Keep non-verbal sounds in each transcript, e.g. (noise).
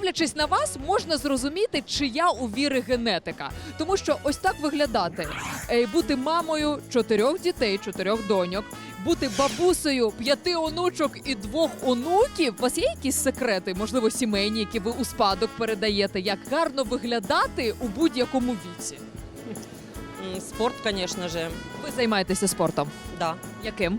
дивлячись на вас, можна зрозуміти, чия у віри генетика. Тому що ось так виглядати: бути мамою чотирьох дітей, чотирьох доньок, бути бабусею п'яти онучок і двох онуків. У вас є якісь секрети, можливо, сімейні, які ви у спадок передаєте, як гарно виглядати у будь-якому віці? Спорт, конечно же, Ви займаєтеся спортом. да. Яким?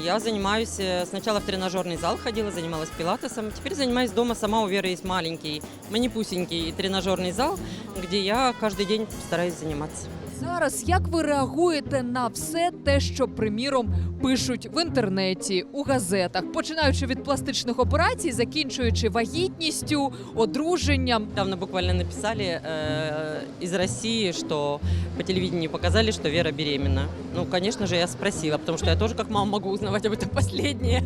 Я занимаюсь, э, сначала в тренажерный зал ходила, занималась пилатесом. Теперь занимаюсь дома сама, у Веры есть маленький, манипусенький тренажерный зал, где я каждый день стараюсь заниматься. Зараз як ви реагуєте на все те, що приміром пишуть в інтернеті, у газетах, починаючи від пластичних операцій, закінчуючи вагітністю, одруженням? Недавно буквально написали э, из России, что по телевидению показали, что Вера беременна. Ну, конечно же, я спросила, потому что я тоже как мама могу узнавать об этом (laughs) последнее.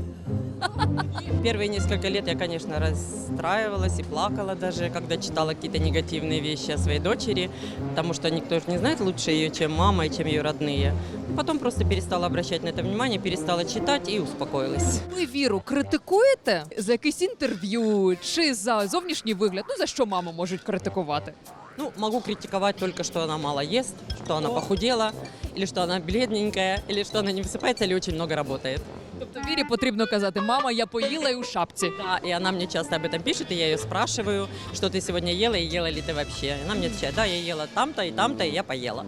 (laughs) Первые несколько лет я, конечно, расстраивалась и плакала даже, когда читала какие-то негативные вещи о своей дочери, потому что никто же не знает лучше ее, чем мама и чем ее родные. Потом просто перестала обращать на это внимание, перестала читать и успокоилась. Ви віру критикуєте за якесь інтерв'ю чи за зовнішній вигляд? Ну за що маму можуть критикувати? Ну, могу критиковать только, что она мало ест, что она похудела, или что она бледненькая, или что она не высыпается, или очень много работает. Тобто вірі потрібно казати: мама, я поїла і у шапці. Да, и она мне часто об этом пишет, и я ее спрашиваю, что ты сегодня ела и ела ли ты вообще. Она мне отвечает, да, я ела там-то и там-то, и я поела.